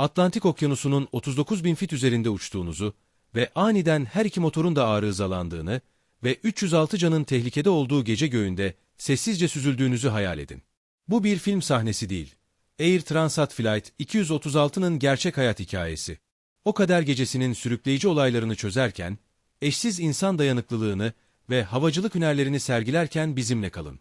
Atlantik Okyanusu'nun 39 bin fit üzerinde uçtuğunuzu ve aniden her iki motorun da arızalandığını ve 306 canın tehlikede olduğu gece göğünde sessizce süzüldüğünüzü hayal edin. Bu bir film sahnesi değil. Air Transat Flight 236'nın gerçek hayat hikayesi. O kader gecesinin sürükleyici olaylarını çözerken, eşsiz insan dayanıklılığını ve havacılık hünerlerini sergilerken bizimle kalın.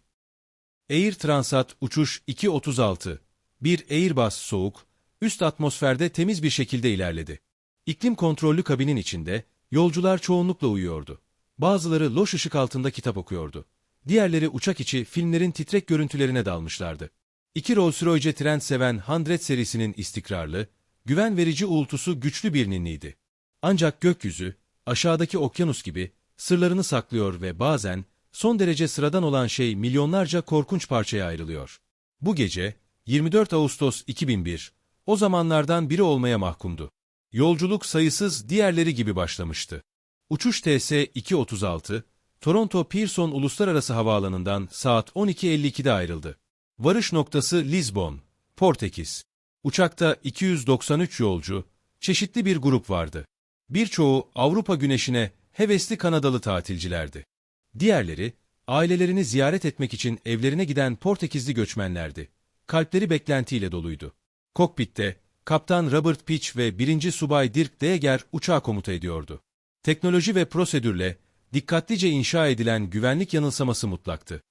Air Transat Uçuş 236 Bir Airbus soğuk, üst atmosferde temiz bir şekilde ilerledi. İklim kontrollü kabinin içinde, yolcular çoğunlukla uyuyordu. Bazıları loş ışık altında kitap okuyordu. Diğerleri uçak içi filmlerin titrek görüntülerine dalmışlardı. İki Rolls-Royce Trent seven 100 serisinin istikrarlı, güven verici uğultusu güçlü bir ninniydi. Ancak gökyüzü, aşağıdaki okyanus gibi, sırlarını saklıyor ve bazen, son derece sıradan olan şey milyonlarca korkunç parçaya ayrılıyor. Bu gece, 24 Ağustos 2001, o zamanlardan biri olmaya mahkumdu. Yolculuk sayısız diğerleri gibi başlamıştı. Uçuş TS-236, Toronto Pearson Uluslararası Havaalanı'ndan saat 12.52'de ayrıldı. Varış noktası Lisbon, Portekiz. Uçakta 293 yolcu, çeşitli bir grup vardı. Birçoğu Avrupa güneşine hevesli Kanadalı tatilcilerdi. Diğerleri, ailelerini ziyaret etmek için evlerine giden Portekizli göçmenlerdi. Kalpleri beklentiyle doluydu. Kokpitte, Kaptan Robert Pitch ve 1. Subay Dirk Deeger uçağı komuta ediyordu. Teknoloji ve prosedürle, dikkatlice inşa edilen güvenlik yanılsaması mutlaktı.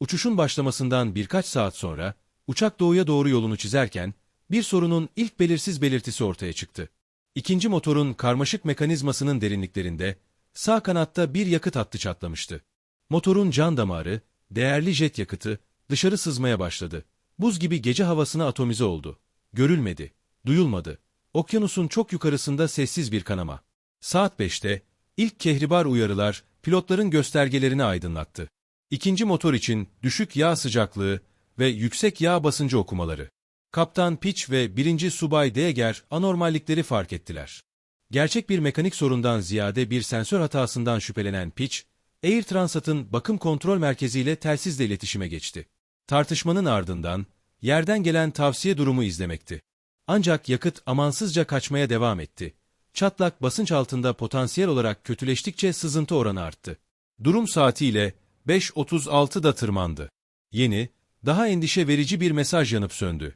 Uçuşun başlamasından birkaç saat sonra, uçak doğuya doğru yolunu çizerken, bir sorunun ilk belirsiz belirtisi ortaya çıktı. İkinci motorun karmaşık mekanizmasının derinliklerinde, sağ kanatta bir yakıt hattı çatlamıştı. Motorun can damarı, değerli jet yakıtı, dışarı sızmaya başladı. Buz gibi gece havasına atomize oldu. Görülmedi, duyulmadı. Okyanusun çok yukarısında sessiz bir kanama. Saat 5'te, ilk kehribar uyarılar, pilotların göstergelerini aydınlattı. İkinci motor için düşük yağ sıcaklığı ve yüksek yağ basıncı okumaları. Kaptan Pitch ve birinci Subay Deeger anormallikleri fark ettiler. Gerçek bir mekanik sorundan ziyade bir sensör hatasından şüphelenen Pitch, Air Transat'ın bakım kontrol merkeziyle telsizle iletişime geçti. Tartışmanın ardından, yerden gelen tavsiye durumu izlemekti. Ancak yakıt amansızca kaçmaya devam etti. Çatlak basınç altında potansiyel olarak kötüleştikçe sızıntı oranı arttı. Durum saatiyle 5.36'da tırmandı. Yeni, daha endişe verici bir mesaj yanıp söndü.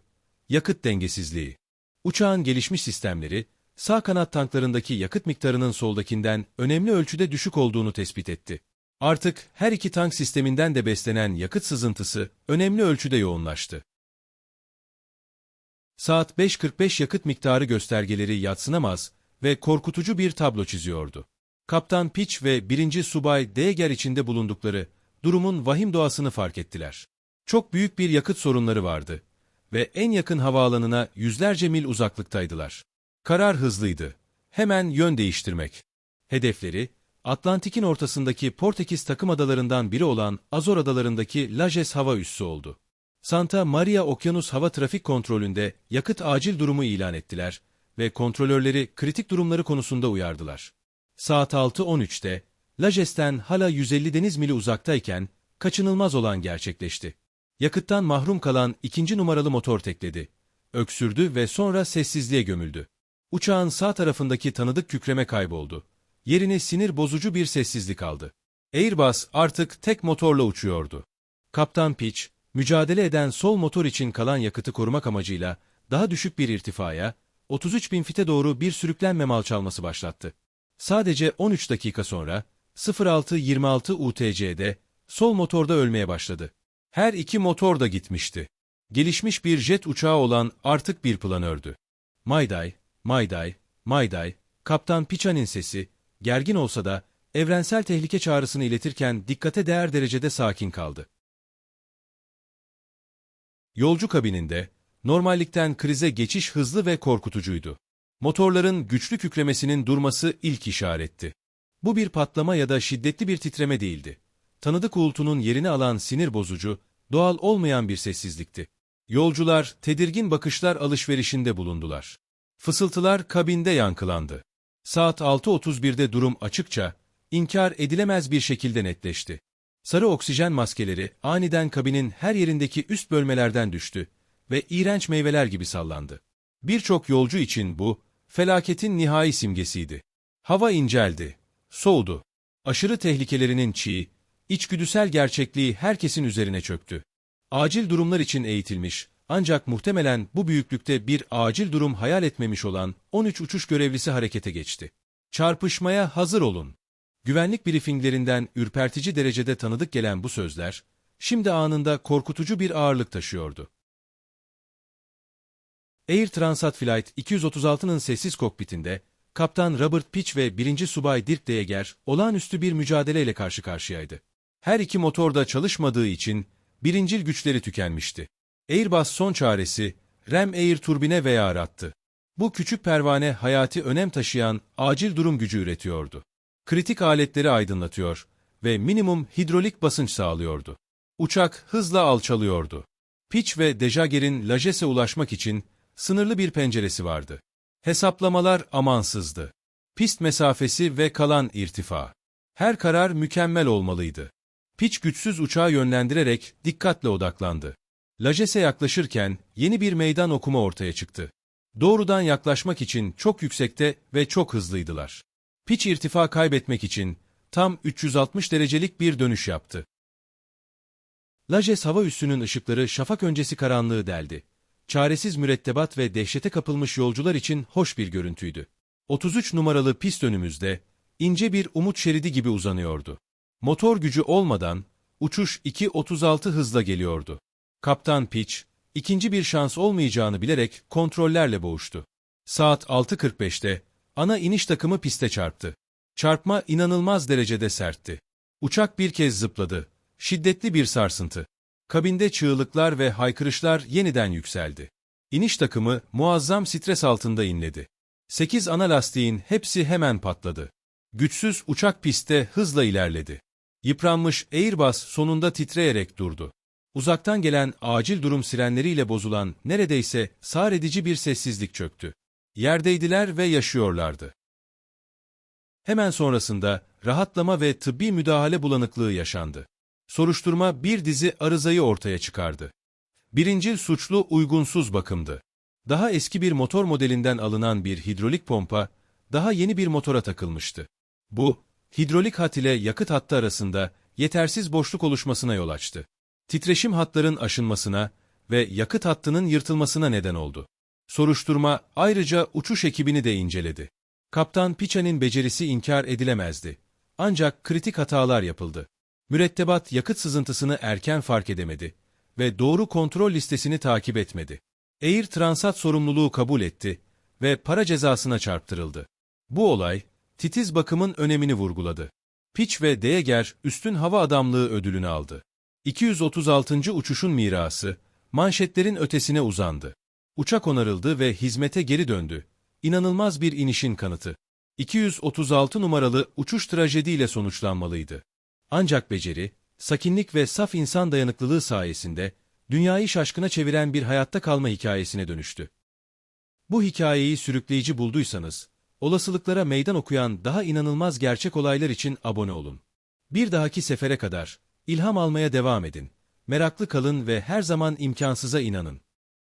Yakıt dengesizliği. Uçağın gelişmiş sistemleri, sağ kanat tanklarındaki yakıt miktarının soldakinden önemli ölçüde düşük olduğunu tespit etti. Artık her iki tank sisteminden de beslenen yakıt sızıntısı önemli ölçüde yoğunlaştı. Saat 5.45 yakıt miktarı göstergeleri yatsınamaz ve korkutucu bir tablo çiziyordu. Kaptan Pitch ve 1. Subay Deeger içinde bulundukları durumun vahim doğasını fark ettiler. Çok büyük bir yakıt sorunları vardı ve en yakın havaalanına yüzlerce mil uzaklıktaydılar. Karar hızlıydı. Hemen yön değiştirmek. Hedefleri, Atlantik'in ortasındaki Portekiz takım adalarından biri olan Azor adalarındaki Lajes hava üssü oldu. Santa Maria Okyanus Hava Trafik Kontrolü'nde yakıt acil durumu ilan ettiler ve kontrolörleri kritik durumları konusunda uyardılar. Saat 6.13'te Lajes'ten hala 150 deniz mili uzaktayken kaçınılmaz olan gerçekleşti. Yakıttan mahrum kalan ikinci numaralı motor tekledi. Öksürdü ve sonra sessizliğe gömüldü. Uçağın sağ tarafındaki tanıdık kükreme kayboldu. Yerine sinir bozucu bir sessizlik aldı. Airbus artık tek motorla uçuyordu. Kaptan Pitch, mücadele eden sol motor için kalan yakıtı korumak amacıyla daha düşük bir irtifaya, 33 bin fite doğru bir sürüklenme alçalması başlattı. Sadece 13 dakika sonra 0626 UTC'de sol motorda ölmeye başladı. Her iki motor da gitmişti. Gelişmiş bir jet uçağı olan artık bir planördü. Mayday, Mayday, Mayday, Kaptan Picha'nın sesi, gergin olsa da evrensel tehlike çağrısını iletirken dikkate değer derecede sakin kaldı. Yolcu kabininde, normallikten krize geçiş hızlı ve korkutucuydu. Motorların güçlü kükremesinin durması ilk işaretti. Bu bir patlama ya da şiddetli bir titreme değildi. Tanıdık uğultunun yerini alan sinir bozucu, doğal olmayan bir sessizlikti. Yolcular, tedirgin bakışlar alışverişinde bulundular. Fısıltılar kabinde yankılandı. Saat 6.31'de durum açıkça, inkar edilemez bir şekilde netleşti. Sarı oksijen maskeleri aniden kabinin her yerindeki üst bölmelerden düştü ve iğrenç meyveler gibi sallandı. Birçok yolcu için bu, felaketin nihai simgesiydi. Hava inceldi, soğudu. Aşırı tehlikelerinin çiğ, içgüdüsel gerçekliği herkesin üzerine çöktü. Acil durumlar için eğitilmiş, ancak muhtemelen bu büyüklükte bir acil durum hayal etmemiş olan 13 uçuş görevlisi harekete geçti. Çarpışmaya hazır olun. Güvenlik briefinglerinden ürpertici derecede tanıdık gelen bu sözler, şimdi anında korkutucu bir ağırlık taşıyordu. Air Transat Flight 236'nın sessiz kokpitinde, Kaptan Robert Pitch ve 1. Subay Dirk Deyeger olağanüstü bir mücadeleyle karşı karşıyaydı. Her iki motor da çalışmadığı için birincil güçleri tükenmişti. Airbus son çaresi Ram Air turbine veya attı. Bu küçük pervane hayati önem taşıyan acil durum gücü üretiyordu. Kritik aletleri aydınlatıyor ve minimum hidrolik basınç sağlıyordu. Uçak hızla alçalıyordu. Pitch ve Dejager'in Lajes'e ulaşmak için sınırlı bir penceresi vardı. Hesaplamalar amansızdı. Pist mesafesi ve kalan irtifa. Her karar mükemmel olmalıydı. Pitch güçsüz uçağı yönlendirerek dikkatle odaklandı. Lajes'e yaklaşırken yeni bir meydan okuma ortaya çıktı. Doğrudan yaklaşmak için çok yüksekte ve çok hızlıydılar. Pitch irtifa kaybetmek için tam 360 derecelik bir dönüş yaptı. Lajes hava üssünün ışıkları şafak öncesi karanlığı deldi. Çaresiz mürettebat ve dehşete kapılmış yolcular için hoş bir görüntüydü. 33 numaralı pist önümüzde, ince bir umut şeridi gibi uzanıyordu. Motor gücü olmadan, uçuş 2.36 hızla geliyordu. Kaptan Pitch, ikinci bir şans olmayacağını bilerek kontrollerle boğuştu. Saat 6.45'te, ana iniş takımı piste çarptı. Çarpma inanılmaz derecede sertti. Uçak bir kez zıpladı. Şiddetli bir sarsıntı. Kabinde çığlıklar ve haykırışlar yeniden yükseldi. İniş takımı muazzam stres altında inledi. Sekiz ana lastiğin hepsi hemen patladı. Güçsüz uçak pistte hızla ilerledi. Yıpranmış Airbus sonunda titreyerek durdu. Uzaktan gelen acil durum sirenleriyle bozulan neredeyse sağır edici bir sessizlik çöktü. Yerdeydiler ve yaşıyorlardı. Hemen sonrasında rahatlama ve tıbbi müdahale bulanıklığı yaşandı. Soruşturma bir dizi arızayı ortaya çıkardı. Birincil suçlu uygunsuz bakımdı. Daha eski bir motor modelinden alınan bir hidrolik pompa, daha yeni bir motora takılmıştı. Bu, hidrolik hat ile yakıt hattı arasında yetersiz boşluk oluşmasına yol açtı. Titreşim hatların aşınmasına ve yakıt hattının yırtılmasına neden oldu. Soruşturma ayrıca uçuş ekibini de inceledi. Kaptan Picha'nın becerisi inkar edilemezdi. Ancak kritik hatalar yapıldı. Mürettebat yakıt sızıntısını erken fark edemedi ve doğru kontrol listesini takip etmedi. Air Transat sorumluluğu kabul etti ve para cezasına çarptırıldı. Bu olay, titiz bakımın önemini vurguladı. Pitch ve Deeger üstün hava adamlığı ödülünü aldı. 236. uçuşun mirası, manşetlerin ötesine uzandı. Uçak onarıldı ve hizmete geri döndü. İnanılmaz bir inişin kanıtı. 236 numaralı uçuş trajediyle sonuçlanmalıydı. Ancak beceri, sakinlik ve saf insan dayanıklılığı sayesinde dünyayı şaşkına çeviren bir hayatta kalma hikayesine dönüştü. Bu hikayeyi sürükleyici bulduysanız, olasılıklara meydan okuyan daha inanılmaz gerçek olaylar için abone olun. Bir dahaki sefere kadar ilham almaya devam edin. Meraklı kalın ve her zaman imkansıza inanın.